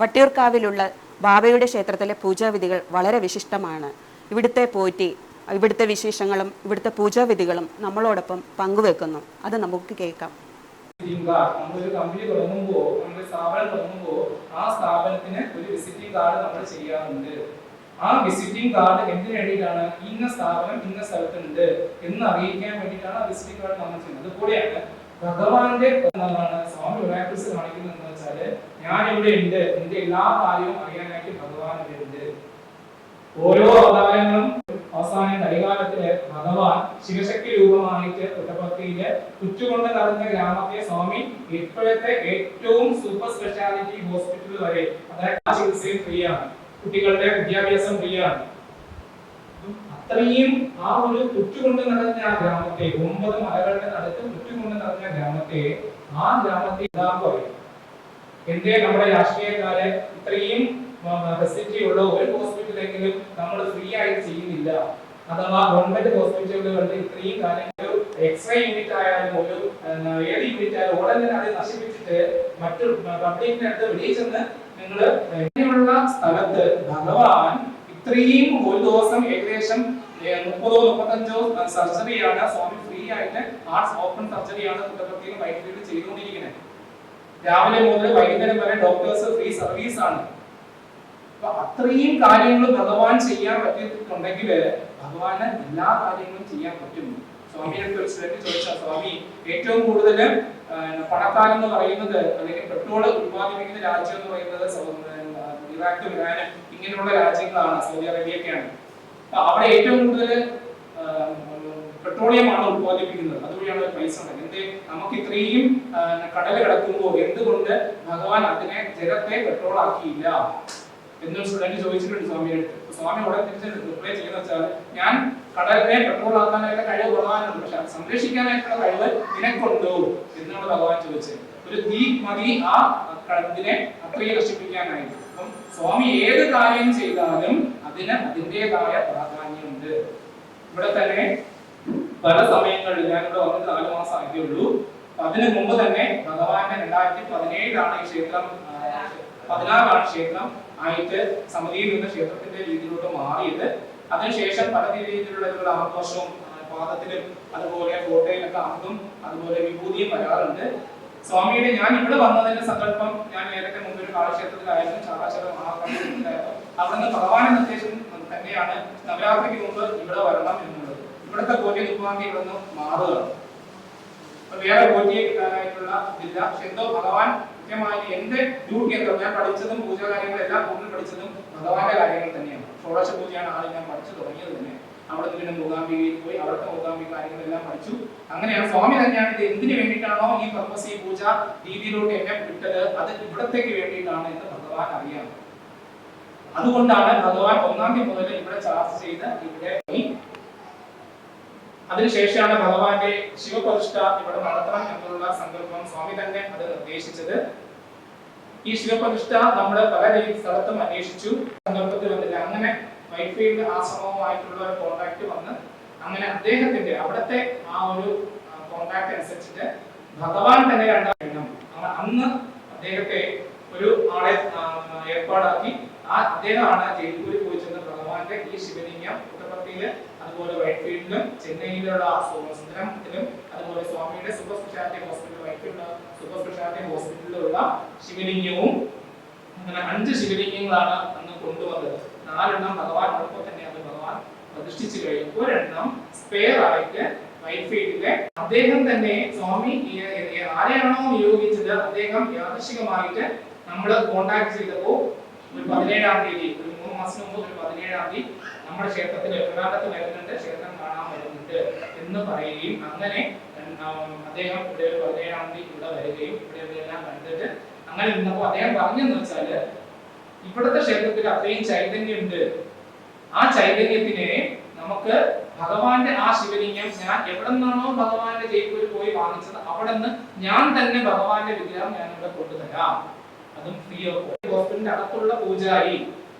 വട്ടിയൂർക്കാവിലുള്ള ബാബയുടെ ക്ഷേത്രത്തിലെ പൂജാവിധികൾ വളരെ വിശിഷ്ടമാണ്. ഇവിടുത്തെ പോറ്റി ഇവിടുത്തെ വിശേഷങ്ങളും ഇവിടുത്തെ പൂജാവിധികളും നമ്മളോടൊപ്പം പങ്കുവെക്കുന്നു. അത് നമുക്ക് കേൾക്കാം. നമ്മളൊരു കമ്പനി തുടങ്ങുമ്പോൾ നമ്മൾ സ്ഥാപനം തുടങ്ങുമ്പോൾ ആ സ്ഥാപനത്തിന് ഒരു വിസിറ്റിംഗ് കാർഡ് നമ്മൾ ചെയ്യാറുണ്ട്. ആ വിസിറ്റിംഗ് കാർഡ് എന്തിനു വേണ്ടിയിട്ടാണ് ഇന്ന സ്ഥാപനം ഇന്ന സ്ഥലത്തുണ്ട് എന്ന് അറിയിക്കാൻ വേണ്ടിയിട്ടാണ് ആ വിസിറ്റിംഗ് കാർഡ് നമ്മൾ ചെയ്യുന്നത്. അതുകൂടെയാണ് ഭഗവാന്റെ സ്വാമി കാണിക്കുന്നത് എന്ന് വെച്ചാൽ ഞാൻ ഇവിടെ ഉണ്ട്. എന്റെ എല്ലാ കാര്യവും അറിയാനായിട്ട് ഭഗവാൻ ഇവിടെ ഓരോ അവതാരങ്ങളും അവസാനം കലികാലത്തിൽ ഭഗവാൻ ശിവശക്തി രൂപമായിട്ട് പുട്ടപർത്തിയിൽ ചുറ്റുകൊണ്ട് നടന്ന ഗ്രാമത്തെ സ്വാമി ഇപ്പോഴത്തെ ഏറ്റവും സൂപ്പർ സ്പെഷ്യാലിറ്റി ഹോസ്പിറ്റൽ വരെ അതായത് ചികിത്സയും ഫ്രീ ആണ്. കുട്ടികളുടെ വിദ്യാഭ്യാസം ഫ്രീ ആണ്. അത്രയും ആ ഒരു ചുറ്റുകൊണ്ട് നടന്ന ആ ഗ്രാമത്തെ ഒമ്പത് മലകളുടെ നടുത്ത് ചുറ്റുകൊണ്ട് നടന്ന ഗ്രാമത്തെ ആ ഗ്രാമത്തെ ഇതാ പറയും എന്തേ നമ്മുടെ രാഷ്ട്രീയക്കാരെ ഇത്രയും ഫെസിലിറ്റി ഉള്ള ഒരു ഹോസ്പിറ്റലെങ്കിലും നമ്മൾ ഫ്രീ ആയിട്ട് ചെയ്യുന്നില്ല. അഥവാ ഗവൺമെന്റ് ഹോസ്പിറ്റലുകളിൽ ഇത്രയും കാര്യങ്ങൾ എക്സ്റേ യൂണിറ്റ് ആയാലും ഒരു ഏത് യൂണിറ്റ് ആയാലും ഉടൻ തന്നെ അത് നശിപ്പിച്ചിട്ട് മറ്റു പബ്ലിക്കിന്റെ അടുത്ത് ചെന്ന് നിങ്ങൾ ഇങ്ങനെയുള്ള സ്ഥലത്ത് ഭഗവാൻ ഇത്രയും ഒരു ദിവസം ഏകദേശം മുപ്പതോ മുപ്പത്തഞ്ചോ സർജറിയാണ് സ്വാമി ഫ്രീ ആയിട്ട് ആർട്സ് ഓപ്പൺ സർജറിയാണ് കുട്ടപ്പത്തിയിൽ വൈകിട്ട് ചെയ്തുകൊണ്ടിരിക്കുന്നത്. രാവിലെ മുതൽ വൈകുന്നേരം വരെ ഡോക്ടേഴ്സ് ഫ്രീ സർവീസ് ആണ്. അപ്പൊ അത്രയും കാര്യങ്ങൾ ഭഗവാൻ ചെയ്യാൻ പറ്റിയിട്ടുണ്ടെങ്കിൽ ഭഗവാന് എല്ലാ കാര്യങ്ങളും ചെയ്യാൻ പറ്റും. അടുത്ത് ഒരു സ്ഥലത്ത് ചോദിച്ചാൽ സ്വാമി ഏറ്റവും കൂടുതൽ പണക്കാരൻ എന്ന് പറയുന്നത് അല്ലെങ്കിൽ പെട്രോൾ ഉത്പാദിപ്പിക്കുന്ന രാജ്യം എന്ന് പറയുന്നത് ഇറാഖ് ഇറാൻ ഇങ്ങനെയുള്ള രാജ്യങ്ങളാണ് സൗദി അറേബ്യയൊക്കെയാണ്. അപ്പൊ അവിടെ ഏറ്റവും കൂടുതൽ പെട്രോളിയം ആണ് ഉത്പാദിപ്പിക്കുന്നത്. അതുവഴിയാണ് പൈസ എന്തേ നമുക്ക് ഇത്രയും കടൽ കിടക്കുമ്പോൾ എന്തുകൊണ്ട് ഭഗവാൻ അതിനെ ജലത്തെ പെട്രോൾ ആക്കിയില്ല? എന്നൊരു സ്റ്റുഡന്റ് ചോദിച്ചിട്ടുണ്ട് സ്വാമിയുടെ അടുത്ത്. സ്വാമി ഉടനെ തിരിച്ച് റിപ്ലൈ ചെയ്യുന്ന വെച്ചാൽ ഞാൻ കടലിനെ പെട്രോൾ ആക്കാനായിട്ട് കഴിവ് ഭഗവാനുണ്ട് പക്ഷെ സംരക്ഷിക്കാനായിട്ടുള്ള കഴിവ് നിനക്കുണ്ടോ? എന്നാണ് ഭഗവാൻ ചോദിച്ചത്. ഒരു തീ മതി ആ കടലിനെ അത്രയും നശിപ്പിക്കാനായിട്ട്. അപ്പം സ്വാമി ഏത് കാര്യം ചെയ്താലും അതിന് അതിന്റെതായ പ്രാധാന്യമുണ്ട്. ഇവിടെ തന്നെ പല സമയങ്ങളിൽ ഞാനിവിടെ വന്നിട്ട് നാല് മാസം ആയതേ ഉള്ളൂ അതിനു മുമ്പ് തന്നെ ഭഗവാന്റെ രണ്ടായിരത്തി പതിനേഴിലാണ് ഈ ക്ഷേത്രം പതിനാറാണ് ക്ഷേത്രം ആയിട്ട് സമിതിയിൽ നിന്ന് ക്ഷേത്രത്തിന്റെ രീതിയിലോട്ട് മാറിയത്. അതിനുശേഷം പല രീതിയിലുള്ള ആഘോഷവും പാദത്തിലും അതുപോലെ കോട്ടയിലൊക്കെ അമ്പും അതുപോലെ വിഭൂതിയും വരാറുണ്ട്. സ്വാമിയുടെ ഞാൻ ഇവിടെ വന്നതിന്റെ സങ്കല്പം ഞാൻ നേരത്തെ മുമ്പ് ഒരു കാളക്ഷേത്രത്തിലായിരുന്നു ചാറാചര മഹാകണ്ഠത്തിലായിരുന്നു അവിടെ നിന്ന് ഭഗവാന്റെ നിർദ്ദേശം തന്നെയാണ് നവരാത്രിക്ക് മുമ്പ് ഇവിടെ വരണം എന്നുള്ളത് ഇവിടുത്തെ പോറ്റി മുഖാന്തി ഇവിടെ നിന്ന് മാറുകയാണ് വേറെ പോറ്റി ആയിട്ടുള്ള ഇതില്ല. പക്ഷെ എന്തോ ഭഗവാൻ കൃത്യമായി എന്റെ ഡ്യൂട്ടി എന്തോ? ഞാൻ പഠിച്ചതും പൂജ കാര്യങ്ങളെല്ലാം കൂടുതൽ പഠിച്ചതും ഭഗവാന്റെ കാര്യങ്ങൾ തന്നെയാണ്. ഷോഡശ പൂജയാണ് ആദ്യം ഞാൻ പഠിച്ചു തുടങ്ങിയത് തന്നെ അവിടെ പിന്നെ മൂകാംബികയിൽ പോയി അവിടുത്തെ മൂകാംബിക കാര്യങ്ങളെല്ലാം പഠിച്ചു. അങ്ങനെയാണ്. സ്വാമി തന്നെയാണ് ഇത് എന്തിനു വേണ്ടിയിട്ടാണോ ഈ പർപ്പസ് ഈ പൂജ രീതിയിലോട്ട് എന്നെ വിട്ടത്? അത് ഇവിടത്തേക്ക് വേണ്ടിയിട്ടാണ് എന്ന് ഭഗവാൻ അറിയാം. അതുകൊണ്ടാണ് ഭഗവാൻ ഒന്നാം തീയതി മുതൽ ഇവിടെ ചാർജ് ചെയ്ത് ഇവിടെ അതിനുശേഷമാണ് ഭഗവാന്റെ ശിവപ്രതിഷ്ഠ ഇവിടെ നടത്തണം എന്നുള്ള സങ്കല്പം സ്വാമി തന്നെ അത് നിർദ്ദേശിച്ചത്. ഈ ശിവപ്രതിഷ്ഠ നമ്മൾ പല രീതി സ്ഥലത്തും അന്വേഷിച്ചു. സങ്കല്പത്തിൽ വന്നില്ല. അങ്ങനെ വൈഫൈയുടെ ആശ്രമവുമായിട്ടുള്ള ഒരു കോൺടാക്ട് വന്ന് അങ്ങനെ അദ്ദേഹത്തിന്റെ അവിടുത്തെ ആ ഒരു കോൺടാക്ട് അനുസരിച്ചിട്ട് ഭഗവാൻ തന്നെ രണ്ടാം അന്ന് അദ്ദേഹത്തെ ഒരു ആളെ ഏർപ്പാടാക്കി ആ അദ്ദേഹമാണ് ജയ്പൂരിൽ പോയി ചെന്ന ഭഗവാന്റെ ഈ ശിവലിംഗം പുട്ടപർത്തിയിൽ അതുപോലെ വൈറ്റ്ഫീൽഡിലും ചെന്നൈയിലുള്ള ആ സു- അതുപോലെ സ്വാമിയുടെ super specialty hospital Whitefield super specialty ഹോസ്പിറ്റലിലുള്ള ശിവലിംഗവും അങ്ങനെ അഞ്ച് ശിവലിംഗങ്ങളാണ് അന്ന് കൊണ്ടുവന്നത്. നാലെണ്ണം ഭഗവാൻ അടുപ്പം തന്നെ അത് ഭഗവാൻ പ്രതിഷ്ഠിച്ചു കഴിഞ്ഞു. ഒരെണ്ണം സ്പെയർ ആയിട്ട് വൈറ്റ്ഫീൽഡിലെ അദ്ദേഹം തന്നെ സ്വാമി ആരെയാണോ നിയോഗിച്ചത് അദ്ദേഹം യാദൃശികമായിട്ട് നമ്മൾ കോണ്ടാക്ട് ചെയ്തപ്പോൾ ഒരു പതിനേഴാം തീയതി ഒരു മൂന്ന് മാസം മുമ്പ് ഒരു പതിനേഴാം തീയതി നമ്മുടെ ക്ഷേത്രത്തിൽ എറണാകുളത്ത് വരുന്നുണ്ട്. ക്ഷേത്രം കാണാൻ വരുന്നുണ്ട് എന്ന് പറയുകയും അങ്ങനെ അദ്ദേഹം ഇവിടെ ഒരു പതിനേഴാം തീയതി ഇവിടെ വരികയും ഇവിടെ ഇവിടെയെല്ലാം കണ്ടിട്ട് അങ്ങനെ നിന്നപ്പോൾ അദ്ദേഹം പറഞ്ഞെന്ന് വെച്ചാൽ ഇവിടുത്തെ ക്ഷേത്രത്തിൽ അത്രയും ചൈതന്യമുണ്ട്. ആ ചൈതന്യത്തിനെ നമുക്ക് ഭഗവാന്റെ ആ ശിവലിംഗം ഞാൻ എവിടെ നിന്നാണോ ഭഗവാന്റെ ജയ്പൂരിൽ പോയി വാങ്ങിച്ചത് അവിടെ നിന്ന് ഞാൻ തന്നെ ഭഗവാന്റെ വിഗ്രഹം ഞാൻ ഇവിടെ കൊണ്ടുതരാം. അതും ഫ്രീ ഓഫ് അടുത്തുള്ള പൂജാരി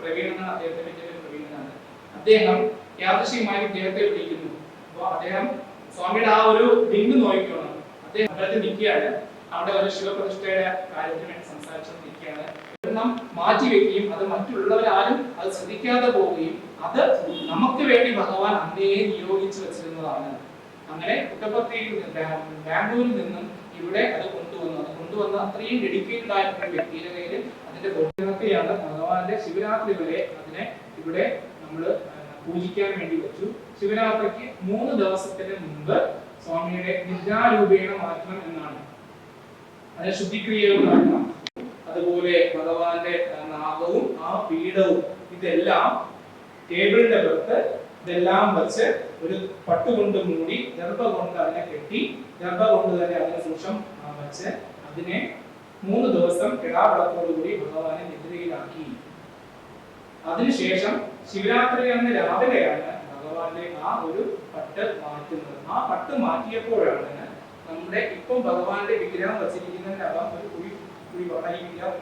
പ്രവീണനാണ്. അദ്ദേഹത്തിന്റെ പേര് പ്രവീണനാണ്. അദ്ദേഹം യാദൃശ്യമായി ഇദ്ദേഹത്തെ വിളിക്കുന്നു. അപ്പൊ അദ്ദേഹം സ്വാമിയുടെ ആ ഒരു ലിങ്ക് നോക്കിക്കണം. അദ്ദേഹം അമ്പലത്തിൽ നിൽക്കുകയാണ്. അവിടെ ഒരു ശിവപ്രതിഷ്ഠയുടെ കാര്യത്തിന് വേണ്ടി സംസാരിച്ചു നിൽക്കുകയാണ്. മാറ്റി വെക്കുകയും അത് മറ്റുള്ളവരാരും അത് ശ്രദ്ധിക്കാതെ പോവുകയും അത് നമുക്ക് വേണ്ടി ഭഗവാൻ അന്നേ നിയോഗിച്ചു വെച്ചിരുന്നതാണ്. അങ്ങനെ പുട്ടപ്പർത്തിയിൽ നിന്ന് ബാംഗ്ലൂരിൽ നിന്നും ഇവിടെ അത് കൊണ്ടുവന്നു കൊണ്ടുവന്ന് അത്രയും ഡെഡിക്കേറ്റഡ് ആയിട്ടുള്ള വ്യക്തിയുടെ കയ്യിൽ അതിന്റെ ബഹുമതിയാണ് ഭഗവാന്റെ ശിവരാത്രി വരെ അതിനെ ഇവിടെ നമ്മൾ പൂജിക്കാൻ വേണ്ടി വെച്ചു. ശിവരാത്രിക്ക് മൂന്ന് ദിവസത്തിന് മുമ്പ് സ്വാമിയുടെ നിദ്രാരൂപേണ മാറ്റണം എന്നാണ്. അതിനെ ശുദ്ധിക്രിയകൾ നടത്തണം. അതുപോലെ ഭഗവാന്റെ നാഗവും ആ പീഠവും ഇതെല്ലാം ടേബിളിന്റെ പുറത്ത് ഇതെല്ലാം വെച്ച് ഒരു പട്ടുകൊണ്ട് മൂടി ദർഭ കൊണ്ട് അതിനെ കെട്ടി ദർഭ കൊണ്ട് തന്നെ അതിന് ശേഷം വെച്ച് അതിനെ മൂന്ന് ദിവസം കിടാവിളക്കോടുകൂടി ഭഗവാനെ നിദ്രയിലാക്കി. അതിനുശേഷം ശിവരാത്രി അന്ന് രാവിലെയാണ് ഭഗവാന്റെ ആ ഒരു പട്ട് മാറ്റുന്നത്. ആ പട്ട് മാറ്റിയപ്പോഴാണ് നമ്മുടെ ഇപ്പം ഭഗവാന്റെ വിഗ്രഹം വച്ചിരിക്കുന്നതിനകം ഒരു കുഴി കുഴി ഈ വിഗ്രഹം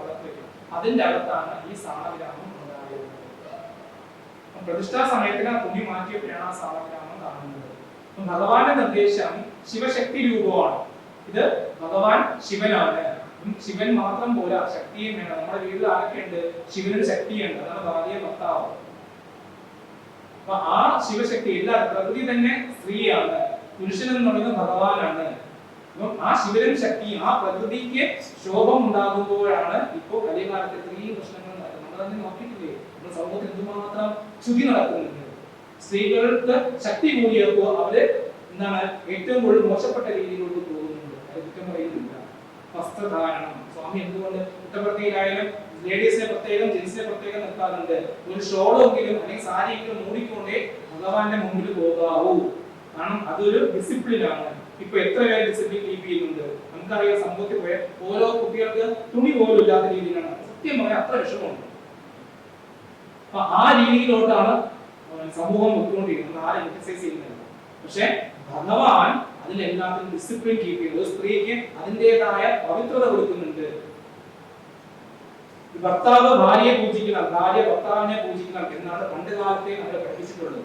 അതിന്റെ അകത്താണ് ഈ സാളഗ്രാമം ഉണ്ടായത് അപ്പം പ്രതിഷ്ഠാ സമയത്തിന് ആ കുഞ്ഞി മാറ്റിയപ്പോഴാണ് ആ സാളഗ്രാമം കാണുന്നത്. ഭഗവാന്റെ നിർദ്ദേശം ശിവശക്തി രൂപമാണ്. ഇത് ഭഗവാൻ ശിവനാണ്. ശിവൻ മാത്രം പോരാ. ശക്തിയും വേണം. നമ്മുടെ വീട്ടിൽ ആരൊക്കെയുണ്ട് ശിവനൊരു ശക്തിയുണ്ട്. അതാണ് ഭാര്യ ഭർത്താവ് അപ്പൊ ആ ശിവശക്തി എല്ലാ പ്രകൃതി തന്നെ സ്ത്രീയാണ്. പുരുഷൻ എന്ന് പറയുന്നത് ഭഗവാനാണ്. അപ്പം ആ ശിവനും ശക്തി ആ പ്രകൃതിക്ക് ശോഭം ഉണ്ടാകുമ്പോഴാണ് ഇപ്പോ കലികാലത്ത് ഇത്രയും പ്രശ്നങ്ങൾ നടക്കുന്നത്. നമ്മൾ തന്നെ നോക്കിയിട്ടില്ലേ? നമ്മുടെ സമൂഹത്തിൽ എന്തുമാത്രം ചുതി നടക്കുന്നുണ്ട്. സ്ത്രീകൾക്ക് ശക്തി കൂടിയപ്പോ അവർ എന്താണ്? ഏറ്റവും കൂടുതൽ മോശപ്പെട്ട രീതിയിലോട്ട് പോകുന്നുണ്ട് കുറ്റം പറയുന്നില്ല വസ്ത്രധാരണം. സ്വാമി എന്തുകൊണ്ട് കുറ്റപ്രതിയിലായാലും ലേഡീസിനെ പ്രത്യേകം ജെന്റ്സിനെ പ്രത്യേകം നിർത്താറുണ്ട്. ഒരു ഷോളെങ്കിലും അല്ലെങ്കിൽ സാരിയെങ്കിലും മൂടിക്കൊണ്ടേ ഭഗവാന്റെ മുമ്പിൽ പോകാവൂ. കാരണം അതൊരു ഡിസിപ്ലിനാണ് ഇപ്പൊ എത്ര പേര് ഡിസിപ്ലിൻ കീപ്പ് ചെയ്യുന്നുണ്ട്? നമുക്കറിയാം സമൂഹത്തിൽ പോയ ഓരോ കുട്ടികൾക്ക് തുണി പോലും ഇല്ലാത്ത രീതിയിലാണ്. സത്യം പറയാൻ അത്ര വിഷമമുണ്ട്. അപ്പൊ ആ രീതിയിലോട്ടാണ് സമൂഹം ഒത്തുകൊണ്ടിരിക്കുന്നത് ആരും എക്സസൈസ് ചെയ്യുന്നത്? പക്ഷെ ഭഗവാൻ അതിലെല്ലാത്തിനും ഡിസിപ്ലിൻ കീപ്പ് ചെയ്യുന്നത് സ്ത്രീക്ക് അതിന്റെതായ പവിത്രത കൊടുക്കുന്നുണ്ട്. ഭർത്താവ് ഭാര്യയെ പൂജിക്കണം ഭാര്യ ഭർത്താവിനെ പൂജിക്കണം എന്നാണ് പണ്ട് കാലത്തെ അവരെ പഠിപ്പിച്ചിട്ടുള്ളത്.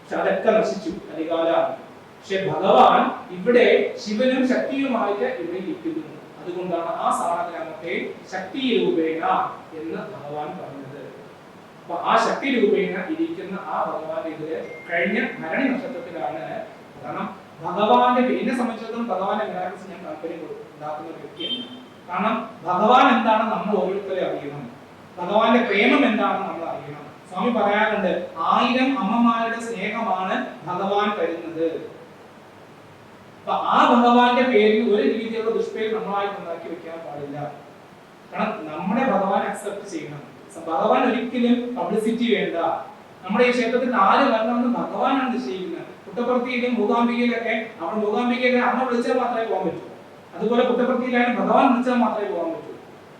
പക്ഷെ അതൊക്കെ നശിച്ചു കലികാലാണ് പക്ഷെ ഭഗവാൻ ഇവിടെ ശിവനും ശക്തിയുമായിട്ട് ഇവിടെ ഇരിക്കുന്നു. അതുകൊണ്ടാണ് ആ സാധനത്തെ ശക്തി രൂപേണ എന്ന് ഭഗവാൻ പറഞ്ഞത്. അപ്പൊ ആ ശക്തി രൂപേണ ഇരിക്കുന്ന ആ ഭഗവാന്റെ ഇതിൽ കഴിഞ്ഞ ഭരണി നക്ഷത്രത്തിലാണ് കാരണം ഭഗവാന്റെ എന്നെ സംബന്ധിച്ചിടത്തോളം ഭഗവാന്റെ മിറാക്കിൾസ് ഞാൻ താല്പര്യം ഉണ്ടാക്കുന്ന വ്യക്തിയാണ് കാരണം ഭഗവാൻ എന്താണ് നമ്മൾ ഓരോരുത്തരെ അറിയണം. ഭഗവാന്റെ പ്രേമം എന്താണ് നമ്മൾ അറിയണം. സ്വാമി പറയാറുണ്ട് ആയിരം അമ്മമാരുടെ സ്നേഹമാണ് ഭഗവാൻ തരുന്നത്. അപ്പൊ ആ ഭഗവാന്റെ പേരിൽ ഒരു രീതിയിലുള്ള ദുഷ്പേര് നമ്മളായിട്ട് ഉണ്ടാക്കി വെക്കാൻ പാടില്ല. കാരണം നമ്മുടെ ഭഗവാൻ അക്സെപ്റ്റ് ചെയ്യണം. ഭഗവാൻ ഒരിക്കലും പബ്ലിസിറ്റി വേണ്ട. നമ്മുടെ ഈ ക്ഷേത്രത്തിൽ ആര് വരണമെന്ന് ഭഗവാനാണ് നിശ്ചയിക്കുന്നത്. പുട്ടപ്രത്തിയിലും മൂകാംബികയിലൊക്കെ നമ്മൾ മൂകാംബികയിലെ അമ്മ വിളിച്ചാൽ മാത്രമേ പോകാൻ പറ്റൂ. അതുപോലെ പുട്ടപ്രത്തിയിലായാലും ഭഗവാൻ വിളിച്ചാൽ മാത്രമേ പോകാൻ പറ്റൂ.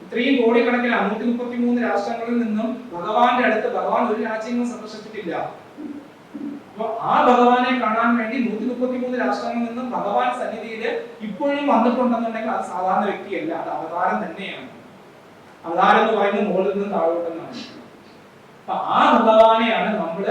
ഇത്രയും കോടിക്കണക്കിന് നൂറ്റി മുപ്പത്തി മൂന്ന് രാഷ്ട്രങ്ങളിൽ നിന്നും ഭഗവാന്റെ അടുത്ത് ഭഗവാൻ ഒരു രാജ്യങ്ങളും സന്ദർശിച്ചിട്ടില്ല. അപ്പൊ ആ ഭഗവാനെ കാണാൻ വേണ്ടി നൂറ്റി മുപ്പത്തി മൂന്ന് രാഷ്ട്രങ്ങളിൽ നിന്നും ഭഗവാൻ സന്നിധിയിൽ ഇപ്പോഴും വന്നിട്ടുണ്ടെന്നുണ്ടെങ്കിൽ അത് സാധാരണ വ്യക്തിയല്ല അത് അവതാരം തന്നെയാണ്. അവതാരം എന്ന് പറയുന്നത് മുകളിൽ നിന്ന് താഴോട്ടെന്നാണ് അപ്പൊ ആ ഭഗവാനെയാണ് നമ്മൾ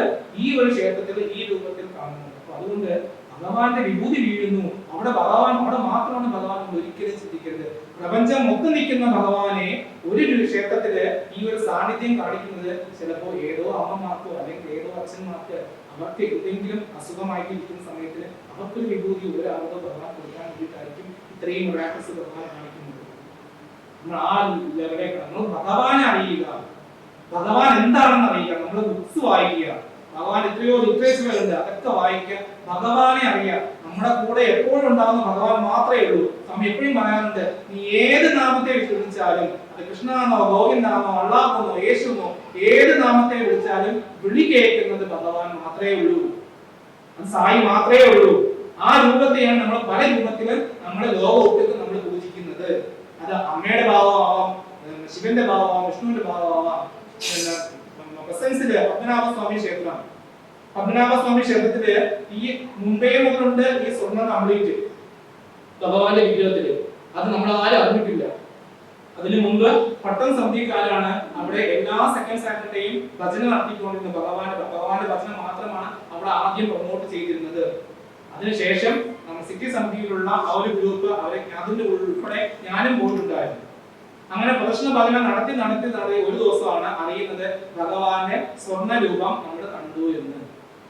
ഈ ഒരു ക്ഷേത്രത്തിൽ ഈ രൂപത്തിൽ കാണുന്നത്. അതുകൊണ്ട് ഭഗവാന്റെ വിഭൂതി വീഴുന്നു. അവിടെ ഭഗവാൻ അവിടെ മാത്രമാണ് ഭഗവാൻ ഒരിക്കലും ചിന്തിക്കരുത്. പ്രപഞ്ചം മൊത്തം നിൽക്കുന്ന ഭഗവാനെ ഒരു ക്ഷേത്രത്തിൽ ഈ ഒരു സാന്നിധ്യം കാണിക്കുന്നത് ചിലപ്പോ ഏതോ അമ്മമാർക്കോ അല്ലെങ്കിൽ ഏതോ അച്ഛന്മാർക്ക് അവർക്ക് എന്തെങ്കിലും അസുഖമായിട്ട് ഇരിക്കുന്ന സമയത്തിൽ അവർക്കൊരു വിഭൂതി ഒരു ഭഗവാൻ കൊടുക്കാൻ വേണ്ടിയിട്ടായിരിക്കും ഇത്രയും റാക്സ് ഭഗവാൻ കാണിക്കുന്നത്. നമ്മൾ ആ ലെവലെ നമ്മൾ ഭഗവാനെ അറിയുക ഭഗവാൻ എന്താണെന്ന് അറിയുക നമ്മൾ ബുക്സ് വായിക്കുക. ഭഗവാൻ എത്രയോ ലിറ്ററേച്ചറുകളുണ്ട് അതൊക്കെ വായിക്കുക ഭഗവാനെ അറിയുക നമ്മുടെ കൂടെ എപ്പോഴും ഉണ്ടാകുന്ന ഭഗവാൻ മാത്രമേ ഉള്ളൂ. നമ്മൾ എപ്പോഴും പറയാറുണ്ട് നീ ഏത് നാമത്തെ വിളിച്ചാലും അത് കൃഷ്ണനാണോ ഗോവിന്ദനാണോ അള്ളാഹെന്നോ യേശുവെന്നോ ഏത് നാമത്തെ വിളിച്ചാലും വിളി കേൾക്കുന്നത് ഭഗവാൻ മാത്രമേ ഉള്ളൂ. അത് സായി മാത്രമേ ഉള്ളൂ. ആ രൂപത്തെയാണ് നമ്മൾ പല രൂപത്തിൽ നമ്മുടെ ലോകത്തിൽ നമ്മൾ പൂജിക്കുന്നത്. അത് അമ്മയുടെ ഭാവമാവാം ശിവന്റെ ഭാവമാവാം വിഷ്ണുവിന്റെ ഭാവമാവാം പ്രസൻസിൽ പത്മനാഭസ്വാമി ക്ഷേത്രമാണ്. പത്മനാഭസ്വാമി പത്മനാഭ സ്വാമി ക്ഷേത്രത്തിൽ ഈ മുംബൈ മുതലുണ്ട് ഈ സ്വർണ കംപ്ലീറ്റ്. ഭഗവാന്റെ വിഗ്രഹത്തിൽ. അത് നമ്മൾ ആരും അറിഞ്ഞിട്ടില്ല. അതിനു മുമ്പ് പട്ടം സന്ധിക്കാലാണ് അവിടെ എല്ലാ സെക്കൻഡ് സാറ്റർഡേയും ഭജന നടത്തിക്കൊണ്ടിരുന്നത്. ഭഗവാന്റെ ഭഗവാന്റെ ഭജന മാത്രമാണ് അവിടെ ആദ്യം പ്രൊമോട്ട് ചെയ്തിരുന്നത്. അതിനുശേഷം സിറ്റി സമിതിയിലുള്ള ആ ഒരു ഗ്രൂപ്പ് അവരെ അതിന്റെ ഉൾപ്പെടെ ഞാനും പോയിട്ടുണ്ടായിരുന്നു. അങ്ങനെ പ്രദർശന ഭജന നടത്തി നടത്തി നടത്തി ഒരു ദിവസമാണ് അറിയുന്നത് ഭഗവാന്റെ സ്വർണ രൂപം നമ്മൾ കണ്ടു എന്ന്.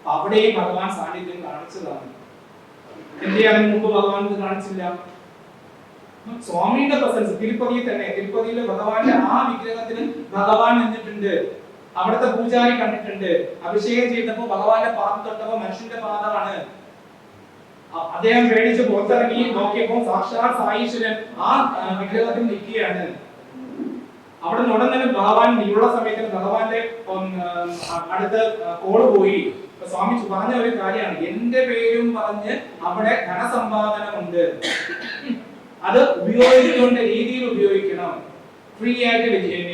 അവിടെയും ഭഗവാൻ സാന്നിധ്യം കാണിച്ചതാണ്. എന്തേ അതിന് മുമ്പ് ഭഗവാൻ ഇത് കാണിച്ചില്ല? സ്വാമിയുടെ പ്രസൻസ് തിരുപ്പതിയിൽ തന്നെ തിരുപ്പതിയിലെ ഭഗവാന്റെ ആ വിഗ്രഹത്തിന് ഭഗവാൻ നിന്നിട്ടുണ്ട്. അവിടുത്തെ പൂജാരി കണ്ടിട്ടുണ്ട്. അഭിഷേകം ചെയ്തപ്പോ ഭഗവാന്റെ പാദം തൊട്ടപ്പോ മനുഷ്യന്റെ പാദമാണ്. അദ്ദേഹം പേടിച്ച് പുറത്തിറങ്ങി നോക്കിയപ്പോ സാക്ഷാൽ സായീശ്വരൻ ആ, വിഗ്രഹത്തിൽ നിൽക്കുകയാണ്. അവിടെ നിന്ന് ഉടൻ തന്നെ ഭഗവാൻ ഉള്ള സമയത്ത് ഭഗവാന്റെ അടുത്ത് കോൾ പോയി. സ്വാമി പറഞ്ഞ ഒരു കാര്യമാണ്. എന്റെ പേരും പറഞ്ഞ് അവിടെ ധനസമ്പാദനമുണ്ട്. അത് ഉപയോഗിക്കേണ്ട രീതിയിൽ ഉപയോഗിക്കണം. ഫ്രീ ആയിട്ട്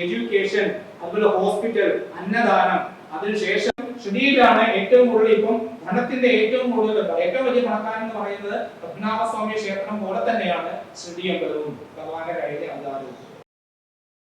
എഡ്യൂക്കേഷൻ അതുപോലെ ഹോസ്പിറ്റൽ അന്നദാനം. അതിനുശേഷം ശ്രുതിയിലാണ് ഏറ്റവും കൂടുതൽ ഇപ്പം ധനത്തിന്റെ ഏറ്റവും കൂടുതൽ ഏറ്റവും വലിയ പണക്കാരൻ എന്ന് പറയുന്നത് പത്മനാഭസ്വാമി ക്ഷേത്രം പോലെ തന്നെയാണ് ശ്രുതി അമ്പലവും. ഭഗവാന്റെ കയ്യിലെ അവതാരവും